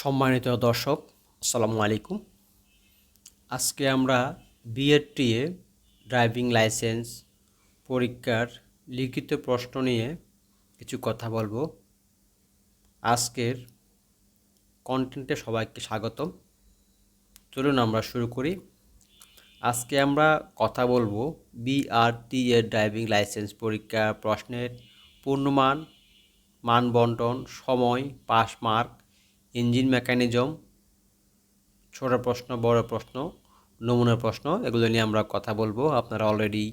সম্মানিত দর্শক, আসসালামু আলাইকুম। আজকে আমরা বিএডটিএ ড্রাইভিং লাইসেন্স পরীক্ষার লিখিত প্রশ্ন নিয়ে কিছু কথা বলব। আজকের কন্টেন্টে সবাইকে স্বাগতম। চলুন আমরা শুরু করি। আজকে আমরা কথা বলব বিআরটিএ ড্রাইভিং লাইসেন্স পরীক্ষা প্রশ্নের পূর্ণমান, মান বন্টন, সময়, পাস মার্ক ইঞ্জিন মেকানিজম, ছোট প্রশ্ন, বড় প্রশ্ন নমুনা প্রশ্ন, এগুলো নিয়ে আমরা কথা বলব। আপনারা অলরেডি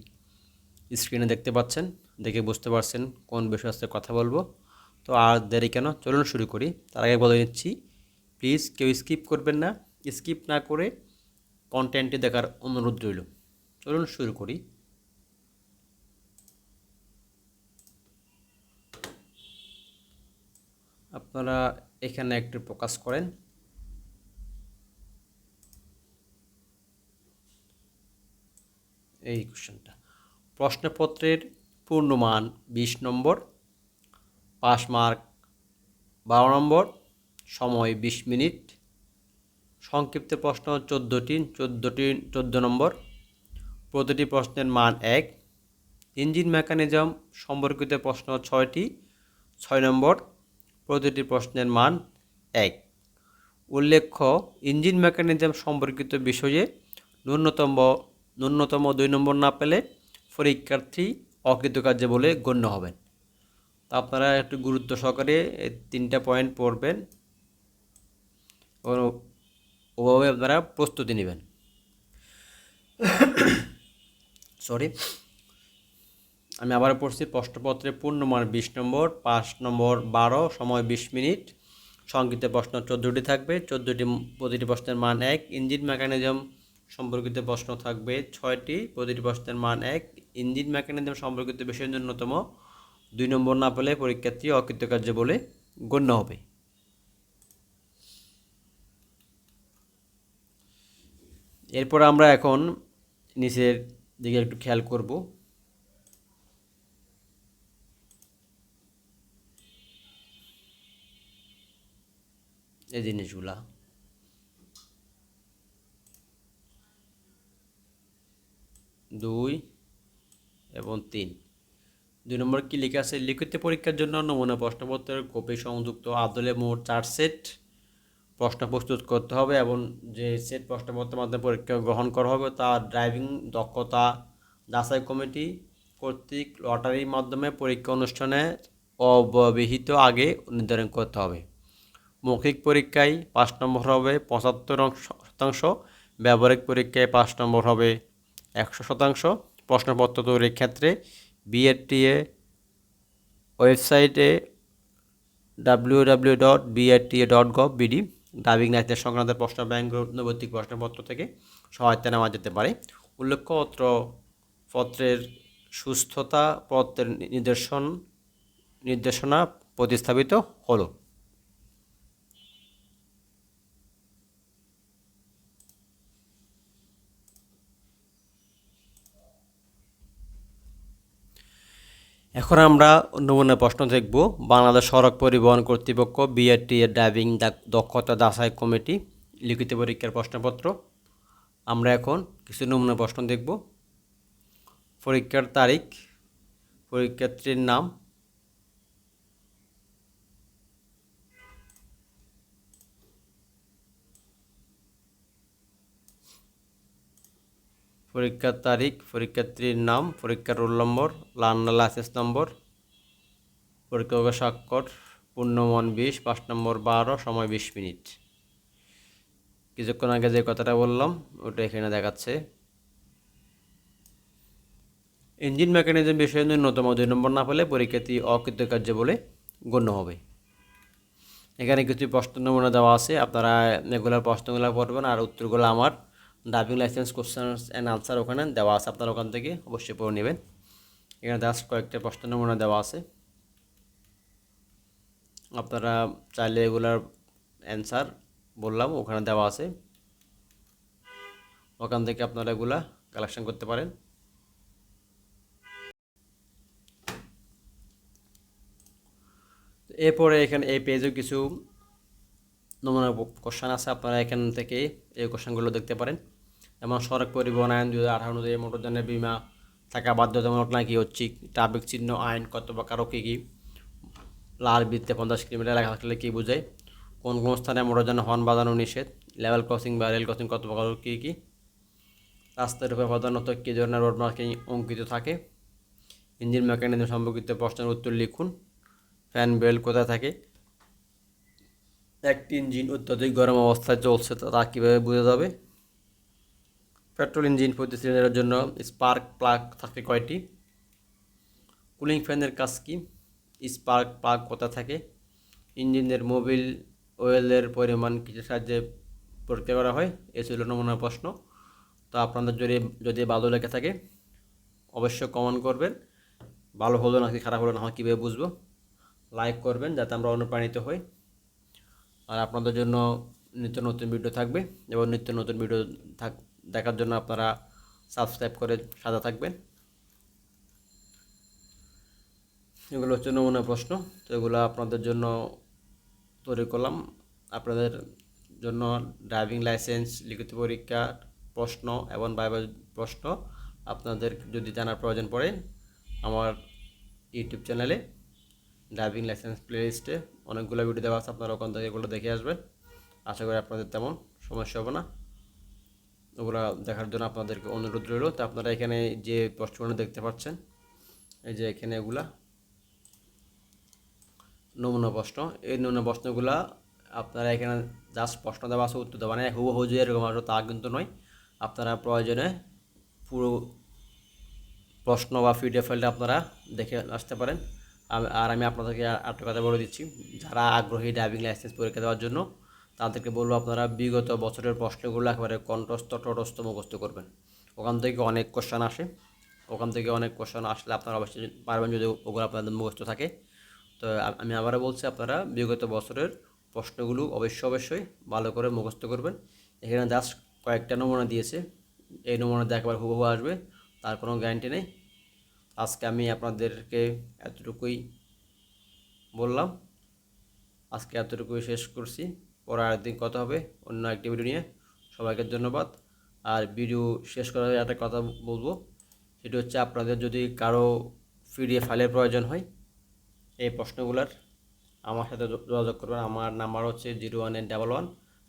স্ক্রিনে দেখতে পাচ্ছেন, দেখে বুঝতে পারছেন কোন বিষয় আসতে কথা বলব। তো আর দেরি কেন? চলুন শুরু করি। তার আগে বলে নিচ্ছি প্লিজ কেউ স্কিপ করবেন না। স্কিপ না করে কন্টেন্টটি দেখার অনুরোধ রইল। চলুন শুরু করি। আপনারা এখানে একটু প্রকাশ করেন। এই কোশ্চেনটা। প্রশ্নপত্রের পূর্ণমান বিশ নম্বর, পাস মার্ক বারো নম্বর, সময় বিশ মিনিট। সংক্ষিপ্ত প্রশ্ন চোদ্দোটি চোদ্দোটি, চোদ্দ নম্বর। প্রতিটি প্রশ্নের মান এক। ইঞ্জিন মেকানিজম সম্পর্কিত প্রশ্ন ছয়টি, ছয় নম্বর। প্রতিটি প্রশ্নের মান এক। উল্লেখ্য, ইঞ্জিন মেকানিজম সম্পর্কিত বিষয়ে ন্যূনতম ন্যূনতম দুই নম্বর না পেলে পরীক্ষার্থী অকৃতকার্য বলে গণ্য হবেন। তো আপনারা একটু গুরুত্ব সহকারে তিনটা পয়েন্ট পড়বেন। ওভাবে আপনারা প্রস্তুতি নেবেন। সরি আমি আবার পড়ছি প্রশ্নপত্রে পূর্ণমান বিশ নম্বর, পাঁচ নম্বর বারো, সময় বিশ মিনিট। সংক্ষিপ্ত প্রশ্ন চোদ্দোটি থাকবে, চোদ্দোটি প্রতিটি প্রশ্নের মান এক। ইঞ্জিন মেকানিজম সম্পর্কিত প্রশ্ন থাকবে ছয়টি, প্রতিটি প্রশ্নের মান এক। ইঞ্জিন মেকানিজম সম্পর্কিত বিষয়ের ন্যূনতম দুই নম্বর না পেলে পরীক্ষার্থী অকৃতকার্য বলে গণ্য হবে। এরপর আমরা এখন নিচের দিকে একটু খেয়াল করব। এই জিনিসগুলা। দুই এবং তিন। দুই নম্বর কি লেখা আছে? লিখিত পরীক্ষার জন্য নমুনা প্রশ্নপত্রের কপি সংযুক্ত আদলে মোট চার সেট প্রশ্ন প্রস্তুত করতে হবে এবং যে সেট প্রশ্নপত্রের মাধ্যমে পরীক্ষা গ্রহণ করা হবে তা ড্রাইভিং দক্ষতা যাচাই কমিটি কর্তৃক লটারির মাধ্যমে পরীক্ষা অনুষ্ঠানে অব্যবহিত আগে নির্ধারণ করতে হবে। মৌখিক পরীক্ষায় পাঁচ নম্বর হবে পঁচাত্তর শতাংশ, ব্যবহারিক পরীক্ষায় পাঁচ নম্বর হবে একশো শতাংশ। প্রশ্নপত্র তৈরির ক্ষেত্রে বিএডটিএ ওয়েবসাইটে W W dot BRTA dot gov BD driving licence সংক্রান্ত প্রশ্ন ব্যাংক নৈতিক প্রশ্নপত্র থেকে সহায়তা নেওয়া যেতে পারে। উল্লেখ্য অত্র পত্রের সুস্থতা পত্রের নির্দেশন নির্দেশনা প্রতিস্থাপিত হলো। এখন আমরা নমুনা প্রশ্ন দেখব। বাংলাদেশ সড়ক পরিবহন কর্তৃপক্ষ বিআরটি এর ড্রাইভিং দক্ষতা দাসাই কমিটি লিখিত পরীক্ষার প্রশ্নপত্র। আমরা এখন কিছু নমুনা প্রশ্ন দেখব। পরীক্ষার তারিখ, পরীক্ষার্থীর নাম পরীক্ষার তারিখ, পরীক্ষার্থীর নাম, পরীক্ষার রোল নম্বর লাইসেন্স নম্বর পরীক্ষক স্বাক্ষর, পূর্ণমন বিশ, পাঁচ নম্বর বারো, সময় বিশ মিনিট। কিছুক্ষণ আগে যে কথাটা বললাম, ওটা এখানে দেখাচ্ছে। ইঞ্জিন মেকানিজম বিষয়ে ন্যূনতম দুই নম্বর না পেলে পরীক্ষার্থী অকৃতকার্য বলে গণ্য হবে। এখানে কিছু প্রশ্ন নমুনা দেওয়া আছে। আপনারা এগুলোর প্রশ্নগুলো পড়বেন আর উত্তরগুলো আমার driving licence question and answer ওখানে দেওয়া আছে আপনার ওখান থেকে অবশ্যই পড়ে নেবেন। এখানে জাস্ট কয়েকটা প্রশ্ন নমুনা দেওয়া আছে। আপনারা চাইলে এগুলার অ্যান্সার বললাম, ওখানে দেওয়া আছে। ওখান থেকে আপনারা এগুলা কালেকশন করতে পারেন। এরপরে এখানে এই পেজেও কিছু নমুনা কোশ্চান আছে, আপনারা এখান থেকে এই কোশ্চানগুলো দেখতে পারেন। যেমন সড়ক পরিবহন আইন দুই হাজার আঠারো অনুযায়ী মোটরযানের বিমা থাকা বাধ্যতামূলক নাকি হচ্ছে ট্রাফিক চিহ্ন, আইন কত প্রকার কী কী? লাল বৃত্তে পঞ্চাশ কিলোমিটার এলাকা থাকলে কী বোঝায়? কোন কোন স্থানে মোটরযান হর্ন বাজানো নিষেধ? লেভেল ক্রসিং বা রেল ক্রসিং কত প্রকার কী কী? রাস্তার উপরে প্রধানত কী ধরনের রোড মার্কিং অঙ্কিত থাকে? ইঞ্জিন মেকানিজম সম্পর্কিত প্রশ্নের উত্তর লিখুন। ফ্যান বেল্ট কোথায় থাকে? একটি ইঞ্জিন অত্যাধিক গরম অবস্থায় চলছে তা কীভাবে বোঝা যাবে? পেট্রোল ইঞ্জিন প্রতি সিলিন্ডারের জন্য স্পার্ক প্লাগ থাকে কয়টি? কুলিং ফ্যানের কাজ কি? স্পার্ক প্লাগ কোথা থাকে? ইঞ্জিনের মোবিল ওয়েলের পরিমাণ কিসের সাহায্যে পরীক্ষা করা হয়? এ ছিল নমুনা প্রশ্ন। তো আপনাদের যদি যদি ভালো লেগে থাকে, অবশ্যই কমেন্ট করবেন। ভালো হলো নাকি খারাপ হলো না হয় কীভাবে বুঝব? লাইক করবেন যাতে আমরা অনুপ্রাণিত হই। আর আপনাদের জন্য নিত্য নতুন ভিডিও থাকবে এবং নিত্য নতুন ভিডিও থাক, দেখার জন্য আপনারা সাবস্ক্রাইব করে সাজা থাকবেন। এগুলো হচ্ছে নমুনা প্রশ্ন, তো এগুলো আপনাদের জন্য তৈরি করলাম। আপনাদের জন্য ড্রাইভিং লাইসেন্স লিখিত পরীক্ষার প্রশ্ন এবং বাইবেল প্রশ্ন আপনাদের যদি জানার প্রয়োজন পড়ে আমার ইউটিউব চ্যানেলে ড্রাইভিং লাইসেন্স প্লেলিস্টে অনেকগুলো ভিডিও দেওয়া আছে, আপনারা ওখান থেকে এগুলো দেখে আসবেন। আশা করি আপনাদের তেমন সমস্যা হবে না। ওগুলো দেখার জন্য আপনাদেরকে অনুরোধ রইল। তো আপনারা এখানে যে প্রশ্নগুলো দেখতে পাচ্ছেন, এই যে এখানে এগুলা, নমুনা প্রশ্ন। এই নমুনা প্রশ্নগুলা আপনারা এখানে জাস্ট প্রশ্ন দেওয়া আছে, উত্তর দেওয়া নেই। হুবহু যে এরকম আসবে তা কিন্তু নয়। আপনারা প্রয়োজনে পুরো প্রশ্ন বা পিডিএফ ফাইলটা আপনারা দেখে আসতে পারেন। আর আমি আপনাদেরকে আরেকটা কথা বলে দিচ্ছি। যারা আগ্রহী ড্রাইভিং লাইসেন্স পরীক্ষা দেওয়ার জন্য, তাদেরকে বলব আপনারা বিগত বছরের প্রশ্নগুলো একেবারে কণ্ঠস্থ তটস্থ মুখস্থ করবেন। ওখান থেকে অনেক কোশ্চেন আসে। ওখান থেকে অনেক কোশ্চেন আসলে আপনারা অবশ্যই পারবেন যদি ওগুলো আপনাদের মুখস্থ থাকে। তো আমি আবারও বলছি, আপনারা বিগত বছরের প্রশ্নগুলো অবশ্যই অবশ্যই ভালো করে মুখস্থ করবেন। এখানে জাস্ট কয়েকটা নমুনা দিয়েছে। এই নমুনা দিয়ে একেবারে হুবহু আসবে। তার কোনো গ্যারান্টি নেই। আজকে আমি আপনাদেরকে এতটুকুই বললাম। আজকে এতটুকুই শেষ করছি। পরে আরেকদিন কথা হবে, অন্য একটি ভিডিও নিয়ে। সবাইকে ধন্যবাদ। আর ভিডিও শেষ করার একটা কথা বলব। সেটা হচ্ছে আপনাদের যদি কারও পিডিএফ ফাইলের প্রয়োজন হয়, এই প্রশ্নগুলোর আমার সাথে যোগাযোগ করবেন। আমার নাম্বার হচ্ছে zero one eight double one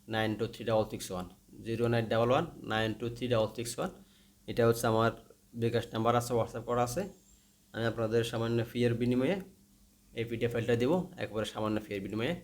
nine two three double six one. Zero nine double one nine two three double six one. এটা হচ্ছে আমার বিকাশ নাম্বার আছে হোয়াটসঅ্যাপ করা আছে। আমি আপনাদের সামান্য ফিয়ের বিনিময়ে এই পিডিএফ ফাইলটা দেবো। একবারে সামান্য ফিয়ের বিনিময়ে।